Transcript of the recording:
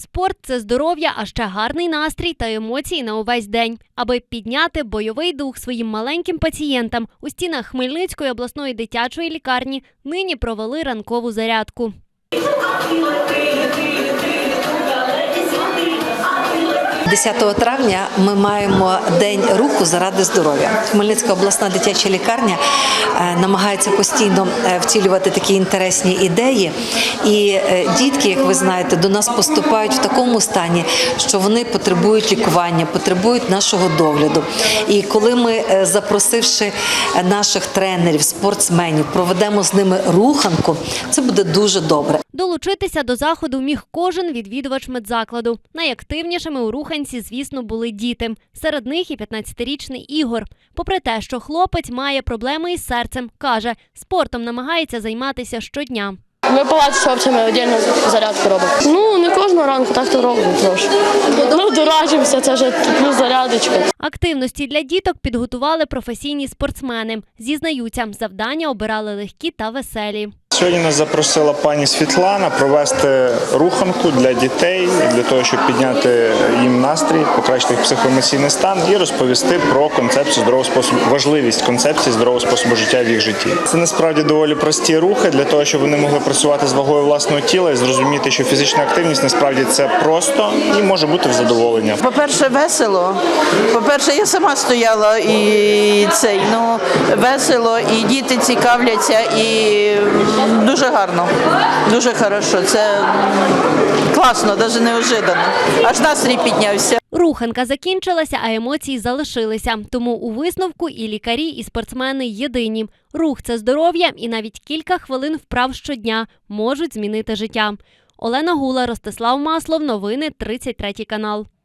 Спорт це здоров'я, а ще гарний настрій та емоції на увесь день. Аби підняти бойовий дух своїм маленьким пацієнтам у стінах Хмельницької обласної дитячої лікарні нині провели ранкову зарядку. 10 травня ми маємо день руху заради здоров'я. Хмельницька обласна дитяча лікарня е, намагається постійно е, втілювати такі інтересні ідеї. І е, дітки, як ви знаєте, до нас поступають в такому стані, що вони потребують лікування, потребують нашого догляду. І коли ми, запросивши наших тренерів, спортсменів, проведемо з ними руханку, це буде дуже добре. Долучитися до заходу міг кожен відвідувач медзакладу. Найактивнішими у руханці, звісно, були діти. Серед них і 15-річний Ігор. Попри те, що хлопець має проблеми із серцем, каже, спортом намагається займатися щодня. Ми палаці з хлопцями віддільно зарядку робимо. Ну, не кожного ранку, так то робимо трошки. Ну, дурачимося, це вже плюс зарядочка. Активності для діток підготували професійні спортсмени. Зізнаються, завдання обирали легкі та веселі. Сьогодні нас запросила пані Світлана провести руханку для дітей для того, щоб підняти їм настрій, покращити їх психоемоційний стан і розповісти про концепцію здорового способу, важливість концепції здорового способу життя в їх житті. Це насправді доволі прості рухи для того, щоб вони могли працювати з вагою власного тіла і зрозуміти, що фізична активність насправді це просто і може бути в задоволення. По-перше, весело. По-перше, я сама стояла і цей, ну, весело, і діти цікавляться, і дуже гарно, дуже хорошо. Це класно, навіть неожиданно. Аж настрій піднявся. Руханка закінчилася, а емоції залишилися. Тому у висновку і лікарі, і спортсмени єдині. Рух це здоров'я, і навіть кілька хвилин вправ щодня можуть змінити життя. Олена Гула, Ростислав Маслов. Новини 33 канал.